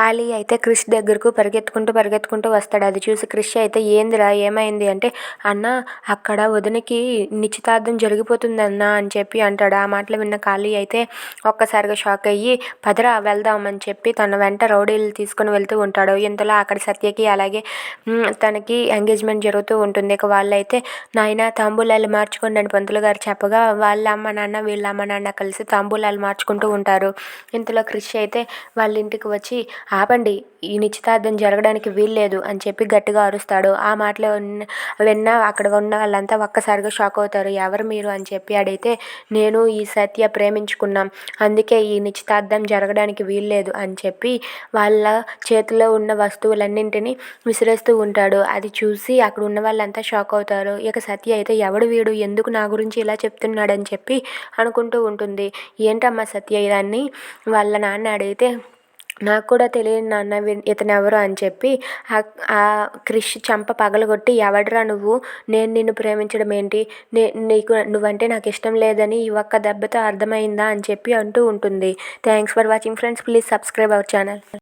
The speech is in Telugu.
ఖాళీ అయితే క్రిష్ దగ్గరకు పరిగెత్తుకుంటూ పరిగెత్తుకుంటూ వస్తాడు. అది చూసి క్రిష్ అయితే ఏందిరా ఏమైంది అంటే అన్న అక్కడ వదినకి నిశ్చితార్థం జరిగిపోతుంది అన్న అని చెప్పి అంటాడు. ఆ మాటలు విన్న ఖాళీ అయితే ఒక్కసారిగా షాక్ అయ్యి పదరా వెళ్దామని చెప్పి తన వెంట రౌడీలు తీసుకొని వెళ్తూ ఉంటాడు. ఇంతలో అక్కడ సత్యకి అలాగే తనకి ఎంగేజ్మెంట్ జరుగుతూ ఉంటుంది. ఇక వాళ్ళైతే నాయన తాంబూలాలు మార్చుకోండి అని పంతులు గారు చెప్పగా వాళ్ళ అమ్మ నాన్న వీళ్ళ అమ్మ నాన్న కలిసి తాంబూలాలు మార్చుకుంటూ ఉంటారు. ఇంతలో క్రిష్ అయితే వాళ్ళ ఇంటికి వచ్చి ఆపండి ఈ నిశ్చితార్థం జరగడానికి వీల్లేదు అని చెప్పి గట్టిగా అరుస్తాడు. ఆ మాటలు విన్న అక్కడ ఉన్న వాళ్ళంతా ఒక్కసారిగా షాక్ అవుతారు. ఎవరు మీరు అని చెప్పి అడిగితే నేను ఈ సత్య ప్రేమించుకున్నాం. అందుకే ఈ నిశ్చితార్థం జరగడానికి వీల్లేదు అని చెప్పి వాళ్ళ చేతిలో ఉన్న వస్తువులన్నింటినీ విసిరేస్తూ ఉంటాడు. అది చూసి అక్కడ ఉన్న వాళ్ళంతా షాక్ అవుతారు. ఇక సత్య అయితే ఎవడు వీడు? ఎందుకు నా గురించి ఇలా చెప్తున్నాడని చెప్పి అనుకుంటూ ఉంటుంది. ఏంటమ్మా సత్య ఇదాన్ని? వాళ్ళ నాన్న అడిగితే నాకు కూడా తెలియదు నాన్న ఇతను ఎవరు అని చెప్పి ఆ క్రిష్ చంప పగలగొట్టి ఎవడరా నువ్వు? నేను నిన్ను ప్రేమించడం ఏంటి? నే నీకు నువ్వంటే నాకు ఇష్టం లేదని ఈ ఒక్క దెబ్బతో అర్థమైందా? అని చెప్పి అంటూ ఉంటుంది. Thanks for watching friends. Please subscribe our channel.